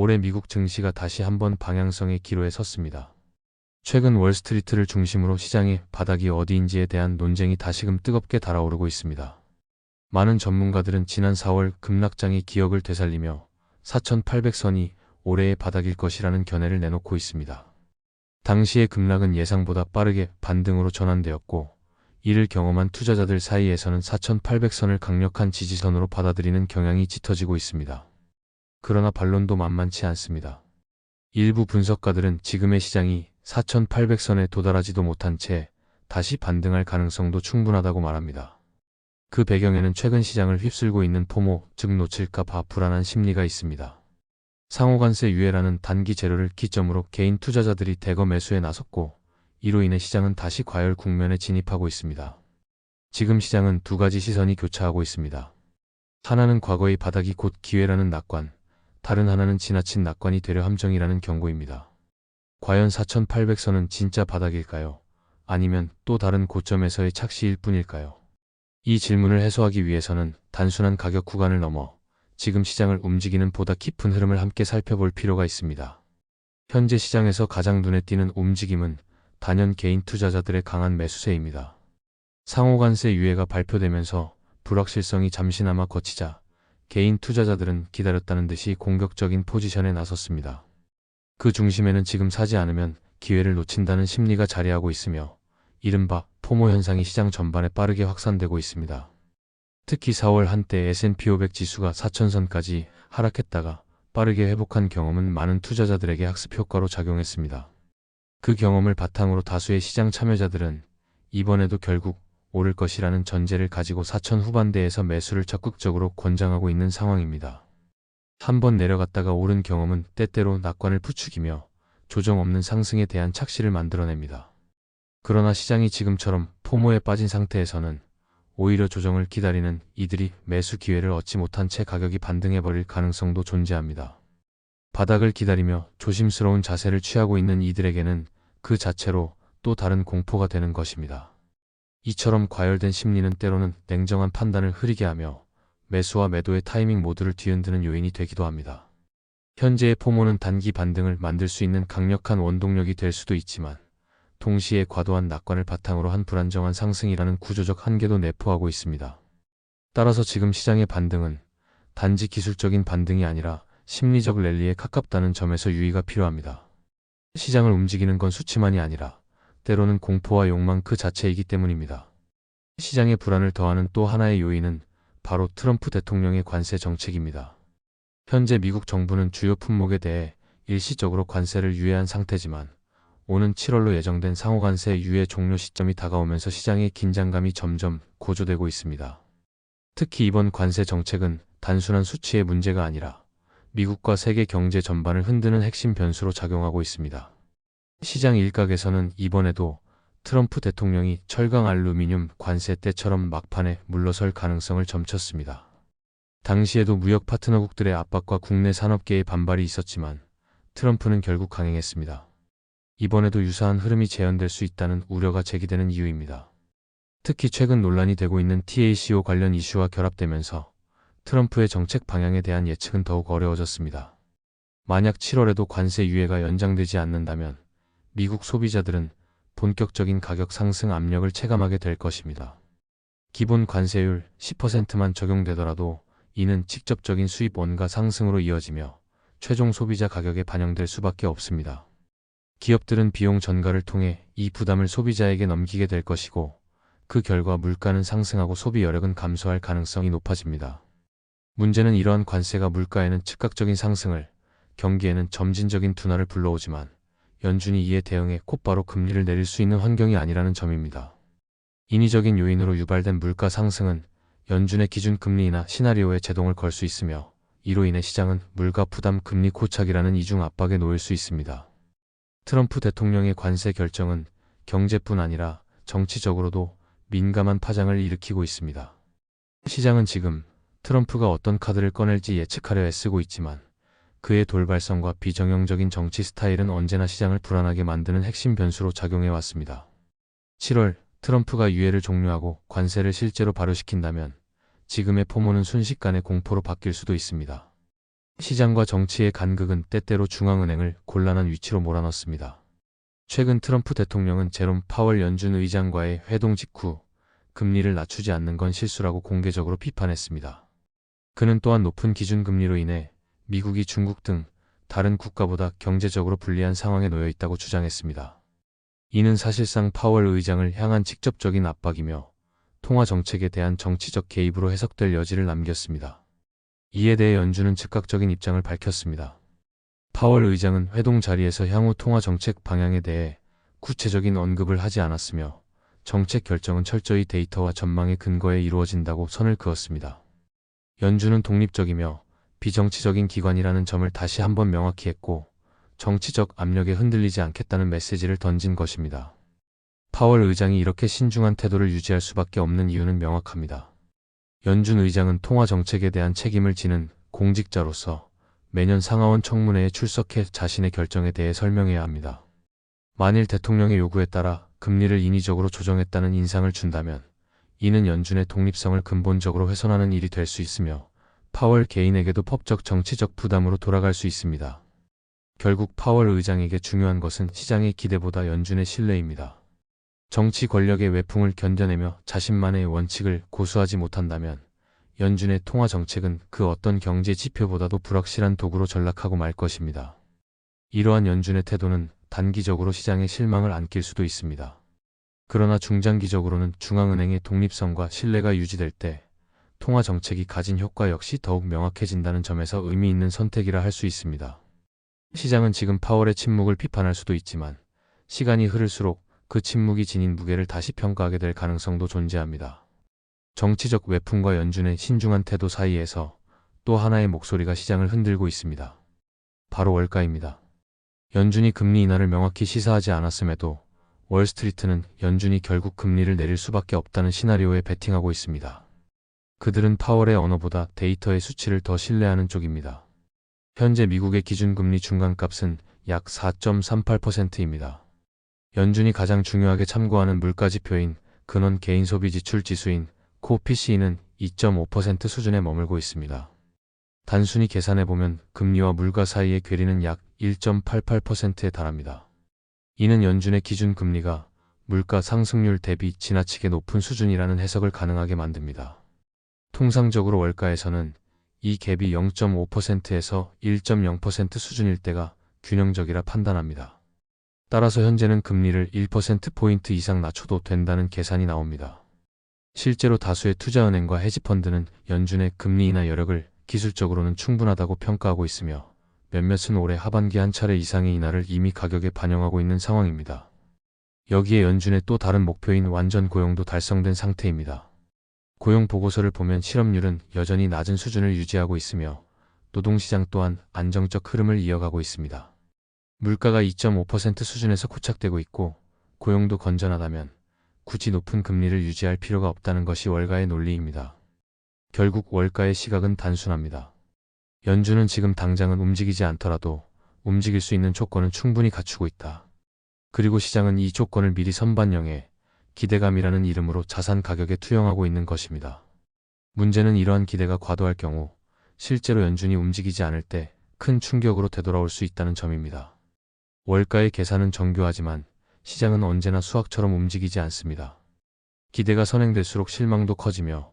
올해 미국 증시가 다시 한번 방향성의 기로에 섰습니다. 최근 월스트리트를 중심으로 시장의 바닥이 어디인지에 대한 논쟁이 다시금 뜨겁게 달아오르고 있습니다. 많은 전문가들은 지난 4월 급락장의 기억을 되살리며 4,800선이 올해의 바닥일 것이라는 견해를 내놓고 있습니다. 당시의 급락은 예상보다 빠르게 반등으로 전환되었고, 이를 경험한 투자자들 사이에서는 4,800선을 강력한 지지선으로 받아들이는 경향이 짙어지고 있습니다. 그러나 반론도 만만치 않습니다. 일부 분석가들은 지금의 시장이 4,800선에 도달하지도 못한 채 다시 반등할 가능성도 충분하다고 말합니다. 그 배경에는 최근 시장을 휩쓸고 있는 포모, 즉 놓칠까봐 불안한 심리가 있습니다. 상호관세 유예라는 단기 재료를 기점으로 개인 투자자들이 대거 매수에 나섰고, 이로 인해 시장은 다시 과열 국면에 진입하고 있습니다. 지금 시장은 두 가지 시선이 교차하고 있습니다. 하나는 과거의 바닥이 곧 기회라는 낙관, 다른 하나는 지나친 낙관이 되려 함정이라는 경고입니다. 과연 4,800선은 진짜 바닥일까요? 아니면 또 다른 고점에서의 착시일 뿐일까요? 이 질문을 해소하기 위해서는 단순한 가격 구간을 넘어 지금 시장을 움직이는 보다 깊은 흐름을 함께 살펴볼 필요가 있습니다. 현재 시장에서 가장 눈에 띄는 움직임은 단연 개인 투자자들의 강한 매수세입니다. 상호관세 유예가 발표되면서 불확실성이 잠시나마 거치자 개인 투자자들은 기다렸다는 듯이 공격적인 포지션에 나섰습니다. 그 중심에는 지금 사지 않으면 기회를 놓친다는 심리가 자리하고 있으며 이른바 포모 현상이 시장 전반에 빠르게 확산되고 있습니다. 특히 4월 한때 S&P 500 지수가 4천선까지 하락했다가 빠르게 회복한 경험은 많은 투자자들에게 학습 효과로 작용했습니다. 그 경험을 바탕으로 다수의 시장 참여자들은 이번에도 결국 오를 것이라는 전제를 가지고 4천 후반대에서 매수를 적극적으로 권장하고 있는 상황입니다. 한번 내려갔다가 오른 경험은 때때로 낙관을 부추기며 조정 없는 상승에 대한 착시를 만들어냅니다. 그러나 시장이 지금처럼 포모에 빠진 상태에서는 오히려 조정을 기다리는 이들이 매수 기회를 얻지 못한 채 가격이 반등해버릴 가능성도 존재합니다. 바닥을 기다리며 조심스러운 자세를 취하고 있는 이들에게는 그 자체로 또 다른 공포가 되는 것입니다. 이처럼 과열된 심리는 때로는 냉정한 판단을 흐리게 하며 매수와 매도의 타이밍 모두를 뒤흔드는 요인이 되기도 합니다. 현재의 포모는 단기 반등을 만들 수 있는 강력한 원동력이 될 수도 있지만 동시에 과도한 낙관을 바탕으로 한 불안정한 상승이라는 구조적 한계도 내포하고 있습니다. 따라서 지금 시장의 반등은 단지 기술적인 반등이 아니라 심리적 랠리에 가깝다는 점에서 유의가 필요합니다. 시장을 움직이는 건 수치만이 아니라 때로는 공포와 욕망 그 자체이기 때문입니다. 시장의 불안을 더하는 또 하나의 요인은 바로 트럼프 대통령의 관세 정책입니다. 현재 미국 정부는 주요 품목에 대해 일시적으로 관세를 유예한 상태지만 오는 7월로 예정된 상호관세 유예 종료 시점이 다가오면서 시장의 긴장감이 점점 고조되고 있습니다. 특히 이번 관세 정책은 단순한 수치의 문제가 아니라 미국과 세계 경제 전반을 흔드는 핵심 변수로 작용하고 있습니다. 시장 일각에서는 이번에도 트럼프 대통령이 철강 알루미늄 관세 때처럼 막판에 물러설 가능성을 점쳤습니다. 당시에도 무역 파트너국들의 압박과 국내 산업계의 반발이 있었지만 트럼프는 결국 강행했습니다. 이번에도 유사한 흐름이 재현될 수 있다는 우려가 제기되는 이유입니다. 특히 최근 논란이 되고 있는 TACO 관련 이슈와 결합되면서 트럼프의 정책 방향에 대한 예측은 더욱 어려워졌습니다. 만약 7월에도 관세 유예가 연장되지 않는다면 미국 소비자들은 본격적인 가격 상승 압력을 체감하게 될 것입니다. 기본 관세율 10%만 적용되더라도 이는 직접적인 수입 원가 상승으로 이어지며 최종 소비자 가격에 반영될 수밖에 없습니다. 기업들은 비용 전가를 통해 이 부담을 소비자에게 넘기게 될 것이고 그 결과 물가는 상승하고 소비 여력은 감소할 가능성이 높아집니다. 문제는 이러한 관세가 물가에는 즉각적인 상승을, 경기에는 점진적인 둔화를 불러오지만 연준이 이에 대응해 곧바로 금리를 내릴 수 있는 환경이 아니라는 점입니다. 인위적인 요인으로 유발된 물가 상승은 연준의 기준 금리나 시나리오에 제동을 걸 수 있으며 이로 인해 시장은 물가 부담 금리 고착이라는 이중 압박에 놓일 수 있습니다. 트럼프 대통령의 관세 결정은 경제뿐 아니라 정치적으로도 민감한 파장을 일으키고 있습니다. 시장은 지금 트럼프가 어떤 카드를 꺼낼지 예측하려 애쓰고 있지만 그의 돌발성과 비정형적인 정치 스타일은 언제나 시장을 불안하게 만드는 핵심 변수로 작용해 왔습니다. 7월 트럼프가 유예를 종료하고 관세를 실제로 발효시킨다면 지금의 포모는 순식간에 공포로 바뀔 수도 있습니다. 시장과 정치의 간극은 때때로 중앙은행을 곤란한 위치로 몰아넣습니다. 최근 트럼프 대통령은 제롬 파월 연준 의장과의 회동 직후 금리를 낮추지 않는 건 실수라고 공개적으로 비판했습니다. 그는 또한 높은 기준금리로 인해 미국이 중국 등 다른 국가보다 경제적으로 불리한 상황에 놓여 있다고 주장했습니다. 이는 사실상 파월 의장을 향한 직접적인 압박이며 통화 정책에 대한 정치적 개입으로 해석될 여지를 남겼습니다. 이에 대해 연준은 즉각적인 입장을 밝혔습니다. 파월 의장은 회동 자리에서 향후 통화 정책 방향에 대해 구체적인 언급을 하지 않았으며 정책 결정은 철저히 데이터와 전망의 근거에 이루어진다고 선을 그었습니다. 연준은 독립적이며 비정치적인 기관이라는 점을 다시 한번 명확히 했고 정치적 압력에 흔들리지 않겠다는 메시지를 던진 것입니다. 파월 의장이 이렇게 신중한 태도를 유지할 수밖에 없는 이유는 명확합니다. 연준 의장은 통화 정책에 대한 책임을 지는 공직자로서 매년 상하원 청문회에 출석해 자신의 결정에 대해 설명해야 합니다. 만일 대통령의 요구에 따라 금리를 인위적으로 조정했다는 인상을 준다면 이는 연준의 독립성을 근본적으로 훼손하는 일이 될 수 있으며 파월 개인에게도 법적 정치적 부담으로 돌아갈 수 있습니다. 결국 파월 의장에게 중요한 것은 시장의 기대보다 연준의 신뢰입니다. 정치 권력의 외풍을 견뎌내며 자신만의 원칙을 고수하지 못한다면 연준의 통화 정책은 그 어떤 경제 지표보다도 불확실한 도구로 전락하고 말 것입니다. 이러한 연준의 태도는 단기적으로 시장에 실망을 안길 수도 있습니다. 그러나 중장기적으로는 중앙은행의 독립성과 신뢰가 유지될 때 통화 정책이 가진 효과 역시 더욱 명확해진다는 점에서 의미 있는 선택이라 할 수 있습니다. 시장은 지금 파월의 침묵을 비판할 수도 있지만 시간이 흐를수록 그 침묵이 지닌 무게를 다시 평가하게 될 가능성도 존재합니다. 정치적 외풍과 연준의 신중한 태도 사이에서 또 하나의 목소리가 시장을 흔들고 있습니다. 바로 월가입니다. 연준이 금리 인하를 명확히 시사하지 않았음에도 월스트리트는 연준이 결국 금리를 내릴 수밖에 없다는 시나리오에 베팅하고 있습니다. 그들은 파월의 언어보다 데이터의 수치를 더 신뢰하는 쪽입니다. 현재 미국의 기준금리 중간값은 약 4.38%입니다. 연준이 가장 중요하게 참고하는 물가지표인 근원 개인 소비 지출 지수인 코 PC는 2.5% 수준에 머물고 있습니다. 단순히 계산해보면 금리와 물가 사이의 괴리는 약 1.88%에 달합니다. 이는 연준의 기준 금리가 물가 상승률 대비 지나치게 높은 수준이라는 해석을 가능하게 만듭니다. 통상적으로 월가에서는 이 갭이 0.5%에서 1.0% 수준일 때가 균형적이라 판단합니다. 따라서 현재는 금리를 1%포인트 이상 낮춰도 된다는 계산이 나옵니다. 실제로 다수의 투자은행과 헤지펀드는 연준의 금리 인하 여력을 기술적으로는 충분하다고 평가하고 있으며 몇몇은 올해 하반기 한 차례 이상의 인하를 이미 가격에 반영하고 있는 상황입니다. 여기에 연준의 또 다른 목표인 완전 고용도 달성된 상태입니다. 고용 보고서를 보면 실업률은 여전히 낮은 수준을 유지하고 있으며 노동시장 또한 안정적 흐름을 이어가고 있습니다. 물가가 2.5% 수준에서 고착되고 있고 고용도 건전하다면 굳이 높은 금리를 유지할 필요가 없다는 것이 월가의 논리입니다. 결국 월가의 시각은 단순합니다. 연준은 지금 당장은 움직이지 않더라도 움직일 수 있는 조건은 충분히 갖추고 있다. 그리고 시장은 이 조건을 미리 선반영해 기대감이라는 이름으로 자산 가격에 투영하고 있는 것입니다. 문제는 이러한 기대가 과도할 경우 실제로 연준이 움직이지 않을 때 큰 충격으로 되돌아올 수 있다는 점입니다. 월가의 계산은 정교하지만 시장은 언제나 수학처럼 움직이지 않습니다. 기대가 선행될수록 실망도 커지며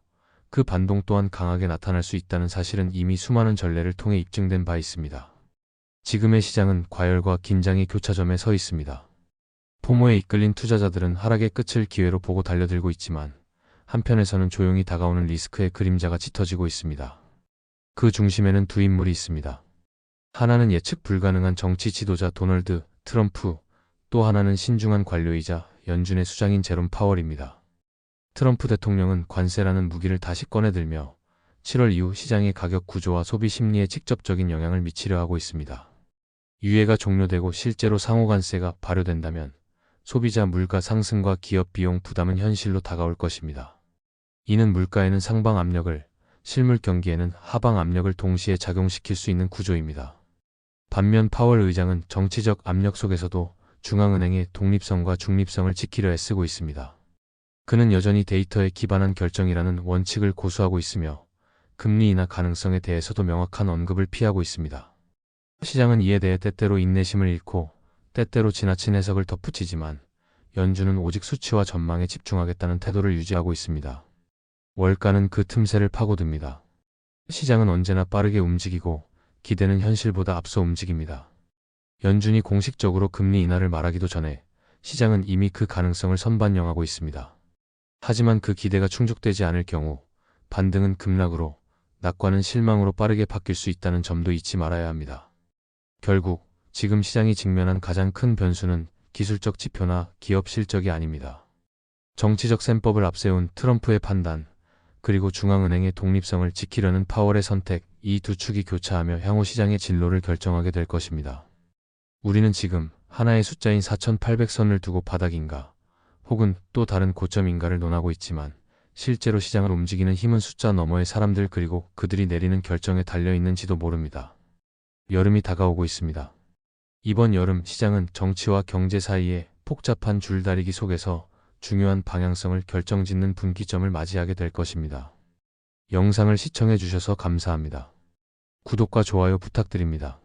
그 반동 또한 강하게 나타날 수 있다는 사실은 이미 수많은 전례를 통해 입증된 바 있습니다. 지금의 시장은 과열과 긴장의 교차점에 서 있습니다. 포모에 이끌린 투자자들은 하락의 끝을 기회로 보고 달려들고 있지만 한편에서는 조용히 다가오는 리스크의 그림자가 짙어지고 있습니다. 그 중심에는 두 인물이 있습니다. 하나는 예측 불가능한 정치 지도자 도널드 트럼프, 또 하나는 신중한 관료이자 연준의 수장인 제롬 파월입니다. 트럼프 대통령은 관세라는 무기를 다시 꺼내들며 7월 이후 시장의 가격 구조와 소비 심리에 직접적인 영향을 미치려 하고 있습니다. 유예가 종료되고 실제로 상호관세가 발효된다면 소비자 물가 상승과 기업 비용 부담은 현실로 다가올 것입니다. 이는 물가에는 상방 압력을, 실물 경기에는 하방 압력을 동시에 작용시킬 수 있는 구조입니다. 반면 파월 의장은 정치적 압력 속에서도 중앙은행의 독립성과 중립성을 지키려 애쓰고 있습니다. 그는 여전히 데이터에 기반한 결정이라는 원칙을 고수하고 있으며 금리 인하 가능성에 대해서도 명확한 언급을 피하고 있습니다. 시장은 이에 대해 때때로 인내심을 잃고 때때로 지나친 해석을 덧붙이지만 연준은 오직 수치와 전망에 집중하겠다는 태도를 유지하고 있습니다. 월가는 그 틈새를 파고듭니다. 시장은 언제나 빠르게 움직이고 기대는 현실보다 앞서 움직입니다. 연준이 공식적으로 금리 인하를 말하기도 전에 시장은 이미 그 가능성을 선반영하고 있습니다. 하지만 그 기대가 충족되지 않을 경우 반등은 급락으로 낙관은 실망으로 빠르게 바뀔 수 있다는 점도 잊지 말아야 합니다. 결국 지금 시장이 직면한 가장 큰 변수는 기술적 지표나 기업 실적이 아닙니다. 정치적 셈법을 앞세운 트럼프의 판단, 그리고 중앙은행의 독립성을 지키려는 파월의 선택, 이 두 축이 교차하며 향후 시장의 진로를 결정하게 될 것입니다. 우리는 지금 하나의 숫자인 4,800선을 두고 바닥인가, 혹은 또 다른 고점인가를 논하고 있지만, 실제로 시장을 움직이는 힘은 숫자 너머의 사람들 그리고 그들이 내리는 결정에 달려 있는지도 모릅니다. 여름이 다가오고 있습니다. 이번 여름 시장은 정치와 경제 사이의 복잡한 줄다리기 속에서 중요한 방향성을 결정짓는 분기점을 맞이하게 될 것입니다. 영상을 시청해 주셔서 감사합니다. 구독과 좋아요 부탁드립니다.